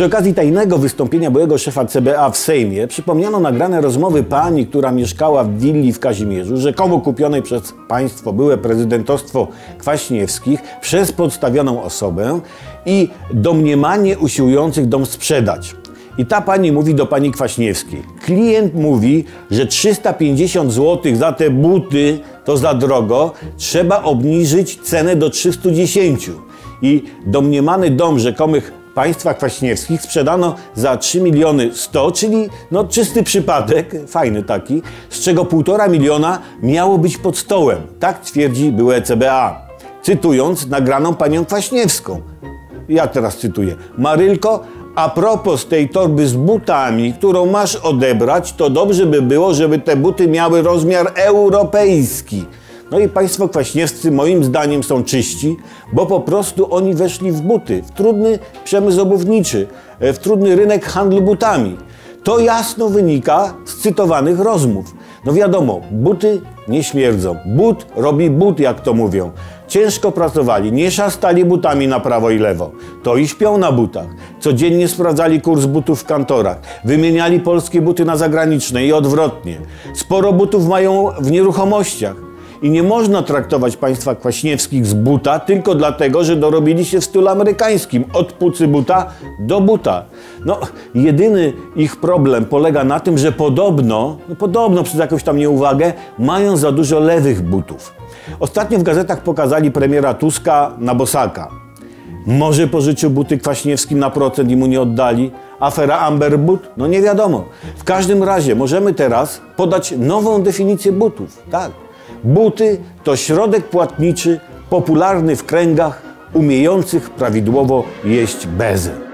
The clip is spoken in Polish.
Przy okazji tajnego wystąpienia byłego szefa CBA w Sejmie przypomniano nagrane rozmowy pani, która mieszkała w willi w Kazimierzu, rzekomo kupionej przez państwo byłe prezydentostwo Kwaśniewskich przez podstawioną osobę i domniemanie usiłujących dom sprzedać. I ta pani mówi do pani Kwaśniewskiej. Klient mówi, że 350 zł za te buty to za drogo, trzeba obniżyć cenę do 310. I domniemany dom rzekomych państwa kwaśniewskich sprzedano za 3 miliony 100, czyli no czysty przypadek, fajny taki, z czego 1,5 miliona miało być pod stołem. Tak twierdzi byłe CBA. Cytując nagraną panią Kwaśniewską. Ja teraz cytuję. Marylko, a propos tej torby z butami, którą masz odebrać, to dobrze by było, żeby te buty miały rozmiar europejski. No i państwo kwaśniewscy moim zdaniem są czyści, bo po prostu oni weszli w buty, w trudny przemysł obuwniczy, w trudny rynek handlu butami. To jasno wynika z cytowanych rozmów. No wiadomo, buty nie śmierdzą. But robi but, jak to mówią. Ciężko pracowali, nie szastali butami na prawo i lewo. To i śpią na butach. Codziennie sprawdzali kurs butów w kantorach. Wymieniali polskie buty na zagraniczne i odwrotnie. Sporo butów mają w nieruchomościach. I nie można traktować państwa kwaśniewskich z buta tylko dlatego, że dorobili się w stylu amerykańskim. Od pucy buta do buta. No, jedyny ich problem polega na tym, że podobno, no podobno przez jakąś tam nieuwagę, mają za dużo lewych butów. Ostatnio w gazetach pokazali premiera Tuska na bosaka. Może pożyczył buty Kwaśniewskim na procent i mu nie oddali? Afera Amber But? No nie wiadomo. W każdym razie możemy teraz podać nową definicję butów. Tak. Buty to środek płatniczy popularny w kręgach umiejących prawidłowo jeść bezy.